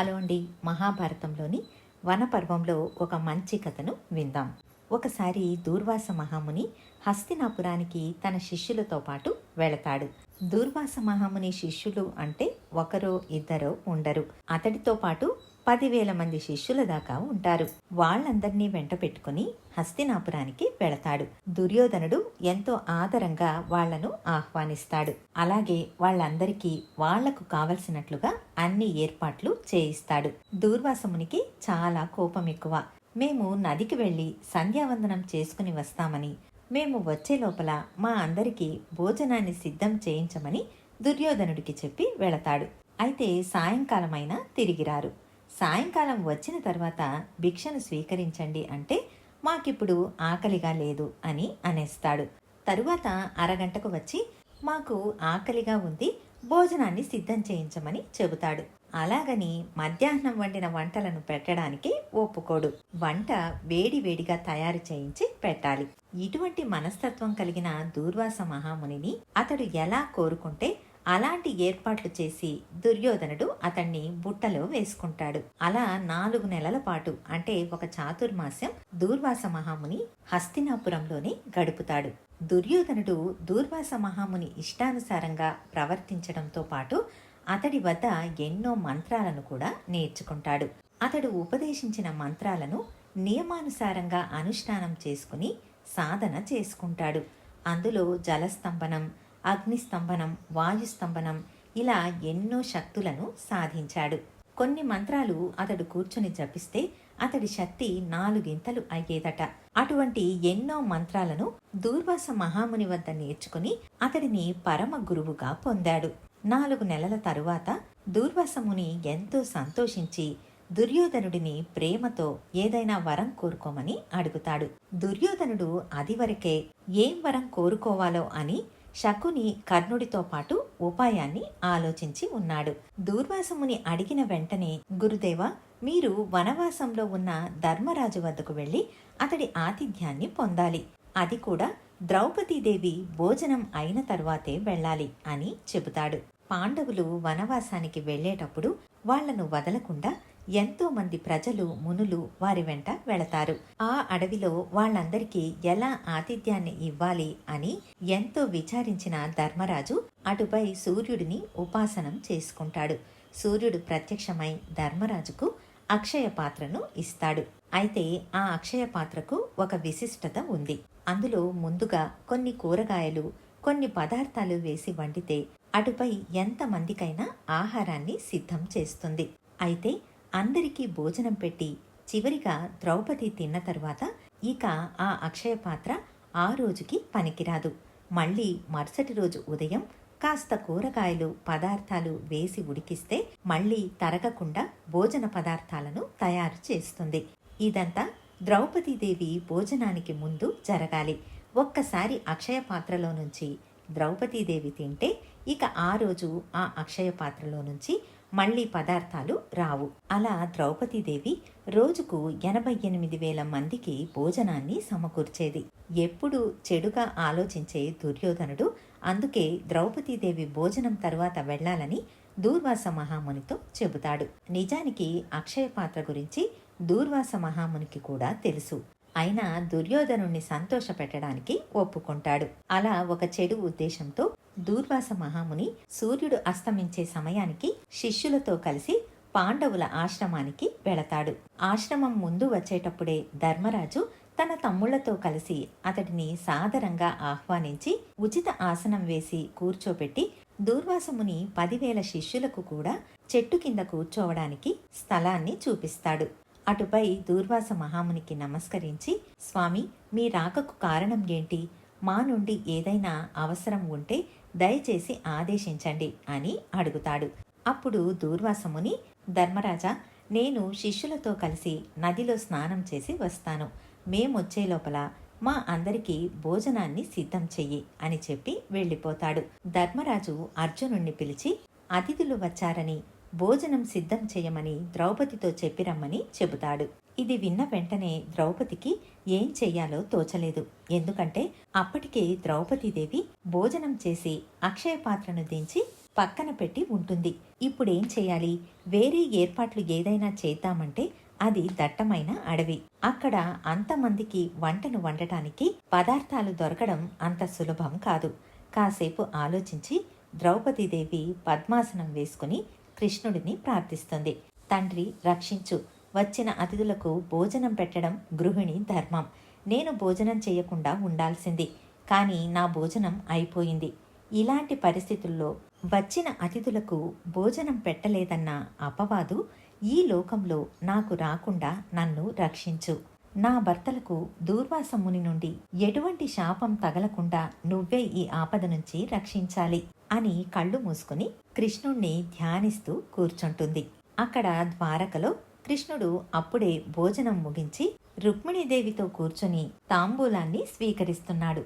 Hello అండి. మహాభారతంలోని వనపర్వంలో ఒక మంచి కథను విందాం. ఒకసారి దూర్వాస మహాముని హస్తినాపురానికి తన శిష్యులతో పాటు వెళతాడు. దూర్వాస మహాముని శిష్యులు అంటే ఒకరో ఇద్దరో ఉండరు. అతడితో పాటు పదివేల మంది శిష్యుల దాకా ఉంటారు. వాళ్ళందరినీ వెంట పెట్టుకుని హస్తినాపురానికి వెళతాడు. దుర్యోధనుడు ఎంతో ఆదరంగా వాళ్ళను ఆహ్వానిస్తాడు. అలాగే వాళ్ళందరికీ వాళ్ళకు కావలసినట్లుగా అన్ని ఏర్పాట్లు చేయిస్తాడు. దూర్వాసమునికి చాలా కోపం ఎక్కువ. మేము నదికి వెళ్ళి సంధ్యావందనం చేసుకుని వస్తామని మేము వచ్చే లోపల మా అందరికీ భోజనాన్ని సిద్ధం చేయించమని దుర్యోధనుడికి చెప్పి వెళతాడు. అయితే సాయంకాలమైనా తిరిగిరారు. సాయంకాలం వచ్చిన తర్వాత భిక్షను స్వీకరించండి అంటే మాకిప్పుడు ఆకలిగా లేదు అని అనేస్తాడు. తరువాత అరగంటకు వచ్చి మాకు ఆకలిగా ఉంది భోజనాన్ని సిద్ధం చేయించమని చెబుతాడు. అలాగని మధ్యాహ్నం వండిన వంటలను పెట్టడానికి ఒప్పుకోడు. వంట వేడి వేడిగా తయారు చేయించి పెట్టాలి. ఇటువంటి మనస్తత్వం కలిగిన దూర్వాస మహామునిని అతడు ఎలా కోరుకుంటే అలాంటి ఏర్పాట్లు చేసి దుర్యోధనుడు అతన్ని బుట్టలో వేసుకుంటాడు. అలా నాలుగు నెలల పాటు అంటే ఒక చాతుర్మాస్యం దూర్వాస మహాముని హస్తినాపురంలోనే గడుపుతాడు. దుర్యోధనుడు దూర్వాస మహాముని ఇష్టానుసారంగా ప్రవర్తించడంతో పాటు అతడి వద్ద ఎన్నో మంత్రాలను కూడా నేర్చుకుంటాడు. అతడు ఉపదేశించిన మంత్రాలను నియమానుసారంగా అనుష్ఠానం చేసుకుని సాధన చేసుకుంటాడు. అందులో జలస్తంభనం అగ్నిస్తంభనం వాయుస్తంభనం ఇలా ఎన్నో శక్తులను సాధించాడు. కొన్ని మంత్రాలు అతడు కూర్చుని జపిస్తే అతడి శక్తి నాలుగింతలు అయ్యేదట. అటువంటి ఎన్నో మంత్రాలను దూర్వాస మహాముని వద్ద నేర్చుకుని అతడిని పరమ గురువుగా పొందాడు. నాలుగు నెలల తరువాత దూర్వాసముని ఎంతో సంతోషించి దుర్యోధనుడిని ప్రేమతో ఏదైనా వరం కోరుకోమని అడుగుతాడు. దుర్యోధనుడు అదివరకే ఏం వరం కోరుకోవాలో అని శకుని కర్ణుడితో పాటు ఉపాయాన్ని ఆలోచించి ఉన్నాడు. దూర్వాసముని అడిగిన వెంటనే గురుదేవ మీరు వనవాసంలో ఉన్న ధర్మరాజు వద్దకు వెళ్ళి అతడి ఆతిథ్యాన్ని పొందాలి. అది కూడా ద్రౌపదీదేవి భోజనం అయిన తర్వాతే వెళ్ళాలి అని చెబుతాడు. పాండవులు వనవాసానికి వెళ్ళేటప్పుడు వాళ్ళను వదలకుండా ఎంతోమంది ప్రజలు మునులు వారి వెంట వెళతారు. ఆ అడవిలో వాళ్ళందరికీ ఎలా ఆతిథ్యాన్ని ఇవ్వాలి అని ఎంతో విచారించిన ధర్మరాజు అటుపై సూర్యుడిని ఉపాసనం చేసుకుంటాడు. సూర్యుడు ప్రత్యక్షమై ధర్మరాజుకు అక్షయ పాత్రను ఇస్తాడు. అయితే ఆ అక్షయ పాత్రకు ఒక విశిష్టత ఉంది. అందులో ముందుగా కొన్ని కూరగాయలు కొన్ని పదార్థాలు వేసి వండితే అటుపై ఎంతమందికైనా ఆహారాన్ని సిద్ధం చేస్తుంది. అయితే అందరికీ భోజనం పెట్టి చివరిగా ద్రౌపది తిన్న తర్వాత ఇక ఆ అక్షయ పాత్ర ఆ రోజుకి పనికిరాదు. మళ్ళీ మరుసటి రోజు ఉదయం కాస్త కూరగాయలు పదార్థాలు వేసి ఉడికిస్తే మళ్ళీ తరగకుండా భోజన పదార్థాలను తయారు చేస్తుంది. ఇదంతా ద్రౌపదీదేవి భోజనానికి ముందు జరగాలి. ఒక్కసారి అక్షయ పాత్రలో నుంచి ద్రౌపదీదేవి తింటే ఇక ఆ రోజు ఆ అక్షయ పాత్రలో నుంచి మళ్ళీ పదార్థాలు రావు. అలా ద్రౌపదీదేవి రోజుకు ఎనభై ఎనిమిది వేల మందికి భోజనాన్ని సమకూర్చేది. ఎప్పుడు చెడుగా ఆలోచించే దుర్యోధనుడు అందుకే ద్రౌపదీదేవి భోజనం తర్వాత వెళ్ళాలని దూర్వాస మహామునితో చెబుతాడు. నిజానికి అక్షయ పాత్ర గురించి దూర్వాస మహామునికి కూడా తెలుసు. అయినా దుర్యోధనుణ్ణి సంతోషపెట్టడానికి ఒప్పుకుంటాడు. అలా ఒక చెడు ఉద్దేశంతో దూర్వాస మహాముని సూర్యుడు అస్తమించే సమయానికి శిష్యులతో కలిసి పాండవుల ఆశ్రమానికి వెళతాడు. ఆశ్రమం ముందు వచ్చేటప్పుడే ధర్మరాజు తన తమ్ముళ్ళతో కలిసి అతడిని సాదరంగా ఆహ్వానించి ఉచిత ఆసనం వేసి కూర్చోపెట్టి దూర్వాసముని పదివేల శిష్యులకు కూడా చెట్టు కింద కూర్చోవడానికి స్థలాన్ని చూపిస్తాడు. అటుపై దూర్వాస మహామునికి నమస్కరించి స్వామి మీ రాకకు కారణం ఏంటి? మా నుండి ఏదైనా అవసరం ఉంటే దయచేసి ఆదేశించండి అని అడుగుతాడు. అప్పుడు దూర్వాసముని ధర్మరాజా నేను శిష్యులతో కలిసి నదిలో స్నానం చేసి వస్తాను. మేమొచ్చే లోపల మా అందరికీ భోజనాన్ని సిద్ధం చెయ్యి అని చెప్పి వెళ్ళిపోతాడు. ధర్మరాజు అర్జునుణ్ణి పిలిచి అతిథులు వచ్చారని భోజనం సిద్ధం చేయమని ద్రౌపదితో చెప్పిరమ్మని చెబుతాడు. ఇది విన్న వెంటనే ద్రౌపదికి ఏం చెయ్యాలో తోచలేదు. ఎందుకంటే అప్పటికే ద్రౌపదీదేవి భోజనం చేసి అక్షయ పాత్రను దించి పక్కన పెట్టి ఉంటుంది. ఇప్పుడేం చేయాలి వేరే ఏర్పాట్లు ఏదైనా చేద్దామంటే అది దట్టమైన అడవి. అక్కడ అంతమందికి వంటను వండటానికి పదార్థాలు దొరకడం అంత సులభం కాదు. కాసేపు ఆలోచించి ద్రౌపదీదేవి పద్మాసనం వేసుకుని కృష్ణుడిని ప్రార్థిస్తుంది. తండ్రి రక్షించు. వచ్చిన అతిథులకు భోజనం పెట్టడం గృహిణి ధర్మం. నేను భోజనం చేయకుండా ఉండాల్సింది. కానీ నా భోజనం అయిపోయింది. ఇలాంటి పరిస్థితుల్లో వచ్చిన అతిథులకు భోజనం పెట్టలేదన్న అపవాదు ఈ లోకంలో నాకు రాకుండా నన్ను రక్షించు. నా భర్తలకు దూర్వాస ముని నుండి ఎటువంటి శాపం తగలకుండా నువ్వే ఈ ఆపద నుంచి రక్షించాలి అని కళ్ళు మూసుకుని కృష్ణుణ్ణి ధ్యానిస్తూ కూర్చుంటుంది. అక్కడ ద్వారకలో కృష్ణుడు అప్పుడే భోజనం ముగించి రుక్మిణీదేవితో కూర్చొని తాంబూలాన్ని స్వీకరిస్తున్నాడు.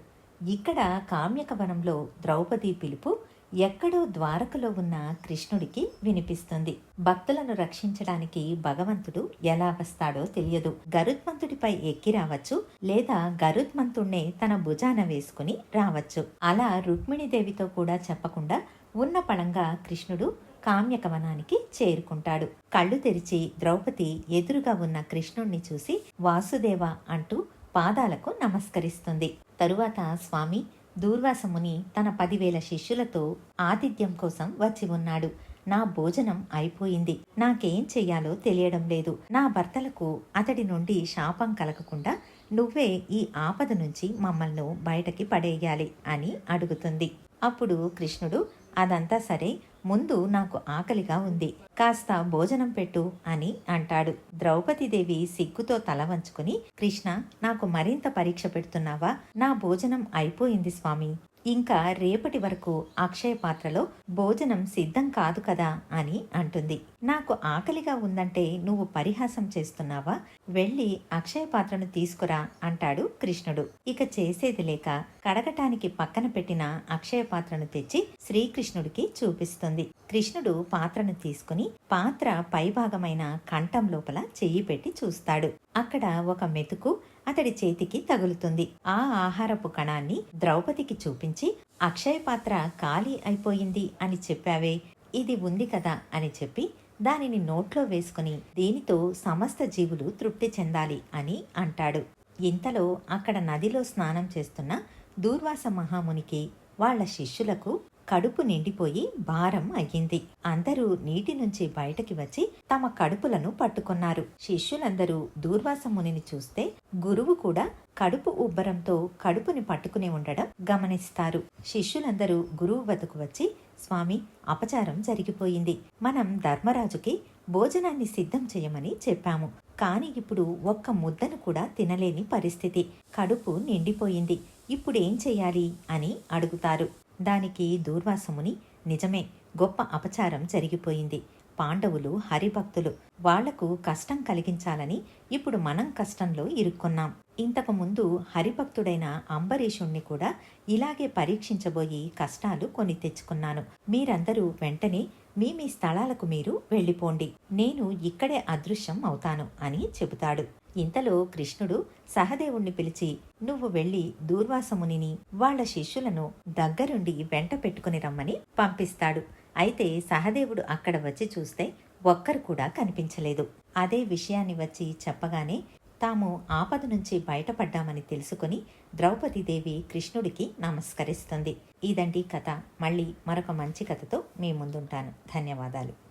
ఇక్కడ కామ్యకవనంలో ద్రౌపది పిలుపు ఎక్కడో ద్వారకలో ఉన్న కృష్ణుడికి వినిపిస్తుంది. భక్తులను రక్షించడానికి భగవంతుడు ఎలా వస్తాడో తెలియదు. గరుత్మంతుడిపై ఎక్కి రావచ్చు లేదా గరుత్మంతుణ్ణే తన భుజాన వేసుకుని రావచ్చు. అలా రుక్మిణీదేవితో కూడా చెప్పకుండా ఉన్న పళంగా కృష్ణుడు కామ్యకవనానికి చేరుకుంటాడు. కళ్ళు తెరిచి ద్రౌపది ఎదురుగా ఉన్న కృష్ణుణ్ణి చూసి వాసుదేవ అంటూ పాదాలకు నమస్కరిస్తుంది. తరువాత స్వామి దూర్వాసముని తన పదివేల శిష్యులతో ఆతిథ్యం కోసం వచ్చి ఉన్నాడు. నా భోజనం అయిపోయింది. నాకేం చెయ్యాలో తెలియడం లేదు. నా భర్తలకు అతడి నుండి శాపం కలగకుండా నువ్వే ఈ ఆపద నుంచి మమ్మల్ని బయటకి పడేయాలి అని అడుగుతుంది. అప్పుడు కృష్ణుడు అదంతా సరే ముందు నాకు ఆకలిగా ఉంది. కాస్త భోజనం పెట్టు అని అంటాడు. ద్రౌపదీదేవి సిగ్గుతో తల వంచుకుని కృష్ణ నాకు మరింత పరీక్ష పెడుతున్నావా? నా భోజనం అయిపోయింది స్వామి. ఇంకా రేపటి వరకు అక్షయ పాత్రలో భోజనం సిద్ధం కాదు కదా అని అంటుంది. నాకు ఆకలిగా ఉందంటే నువ్వు పరిహాసం చేస్తున్నావా? వెళ్ళి అక్షయ పాత్రను తీసుకురా అంటాడు కృష్ణుడు. ఇక చేసేది లేక కడగటానికి పక్కన పెట్టిన అక్షయ పాత్రను తెచ్చి శ్రీకృష్ణుడికి చూపిస్తుంది. కృష్ణుడు పాత్రను తీసుకుని పాత్ర పైభాగమైన కంఠం లోపల చెయ్యి పెట్టి చూస్తాడు. అక్కడ ఒక మెతుకు అతడి చేతికి తగులుతుంది. ఆ ఆహారపు కణాన్ని ద్రౌపదికి చూపించి అక్షయ పాత్ర ఖాళీ అయిపోయింది అని చెప్పావే. ఇది ఉంది కదా అని చెప్పి దానిని నోట్లో వేసుకుని దీనితో సమస్త జీవులు తృప్తి చెందాలి అని అంటాడు. ఇంతలో అక్కడ నదిలో స్నానం చేస్తున్న దూర్వాస మహామునికి వాళ్ళ శిష్యులకు కడుపు నిండిపోయి భారం అయ్యింది. అందరూ నీటి నుంచి బయటకి వచ్చి తమ కడుపులను పట్టుకున్నారు. శిష్యులందరూ దూర్వాస మునిని చూస్తే గురువు కూడా కడుపు ఉబ్బరంతో కడుపుని పట్టుకుని ఉండడం గమనిస్తారు. శిష్యులందరూ గురువు వద్దకు వచ్చి స్వామి అపచారం జరిగిపోయింది. మనం ధర్మరాజుకి భోజనాన్ని సిద్ధం చేయమని చెప్పాము. కాని ఇప్పుడు ఒక్క ముద్దను కూడా తినలేని పరిస్థితి. కడుపు నిండిపోయింది. ఇప్పుడేం చేయాలి? అని అడుగుతారు. దానికి దూర్వాసముని నిజమే గొప్ప అపచారం జరిగిపోయింది. పాండవులు హరిభక్తులు వాళ్ళకు కష్టం కలిగించాలని ఇప్పుడు మనం కష్టంలో ఇరుక్కున్నాం. ఇంతకు ముందు హరిభక్తుడైన అంబరీషుణ్ణి కూడా ఇలాగే పరీక్షించబోయి కష్టాలు కొని తెచ్చుకున్నాను. మీరందరూ వెంటనే మీ మీ స్థలాలకు మీరు వెళ్ళిపోండి. నేను ఇక్కడే అదృశ్యం అవుతాను అని చెబుతాడు. ఇంతలో కృష్ణుడు సహదేవుణ్ణి పిలిచి నువ్వు వెళ్ళి దూర్వాసమునిని వాళ్ళ శిష్యులను దగ్గరుండి వెంట పెట్టుకుని రమ్మని పంపిస్తాడు. అయితే సహదేవుడు అక్కడ వచ్చి చూస్తే ఒక్కరు కూడా కనిపించలేదు. అదే విషయాన్ని వచ్చి చెప్పగానే తాము ఆపద నుంచి బయటపడ్డామని తెలుసుకుని ద్రౌపదీదేవి కృష్ణుడికి నమస్కరిస్తుంది. ఇదండి కథ. మళ్ళీ మరొక మంచి కథతో మీ ముందుంటాను. ధన్యవాదాలు.